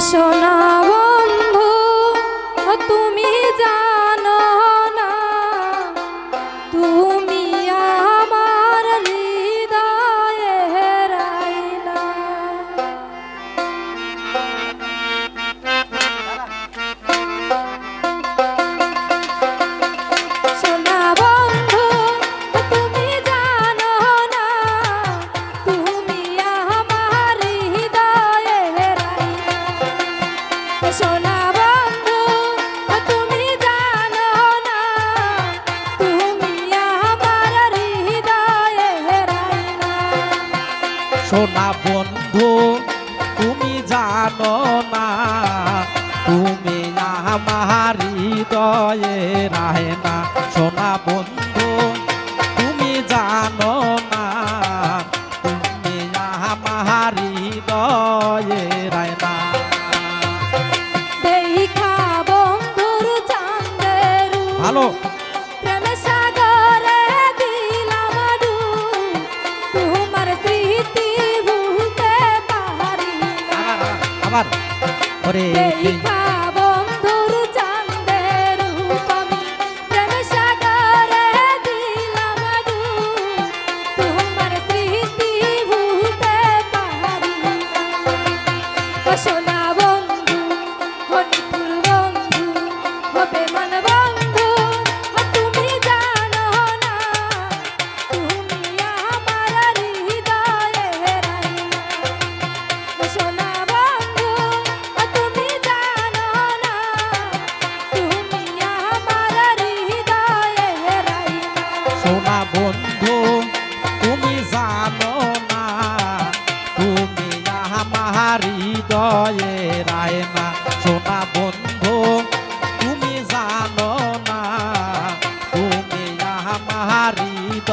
সোনা বন্ধু তুমি যা সোনা বন্ধু তুমি জানো না। তুমি আমার হৃদয়ে রায় না। সোনা বন্ধু আমার ওরে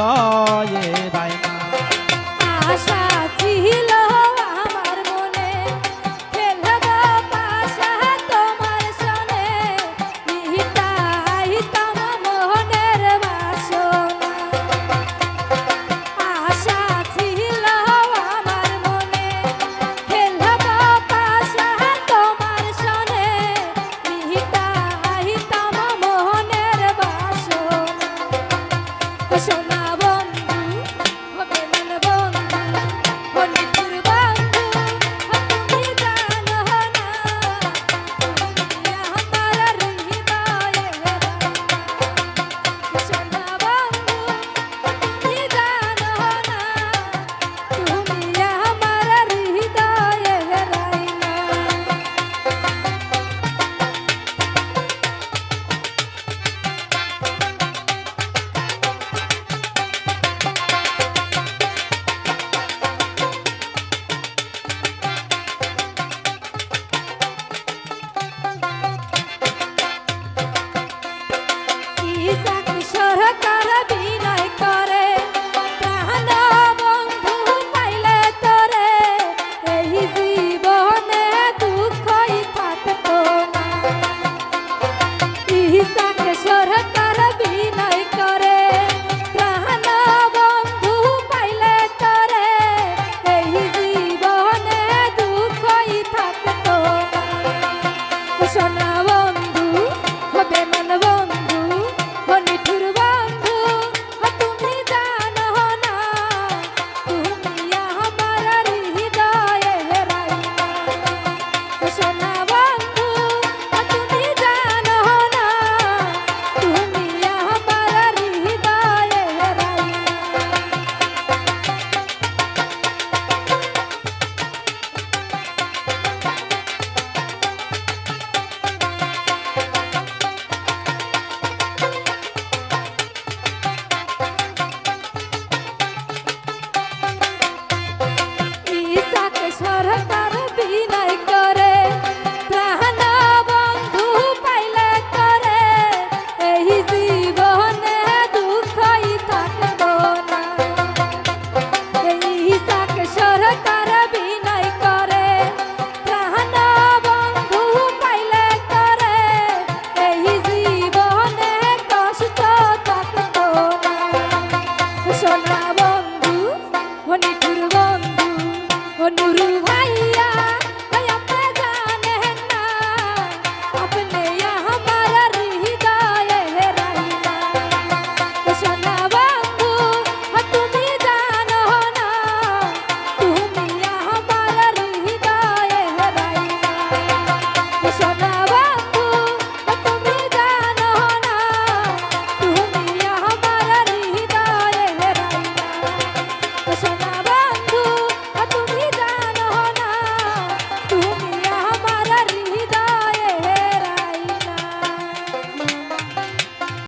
হৃদয়ে রাইনা আশা ছিল আমার মনে, খেলব পাশা তোমার সনে নিহিতাইতাম মোহনের বাসনা। আশা ছিল আমার মনে, খেলব পাশা তোমার সনে নিহিতাইতাম মোহনের বাসনা। সোনা corazón.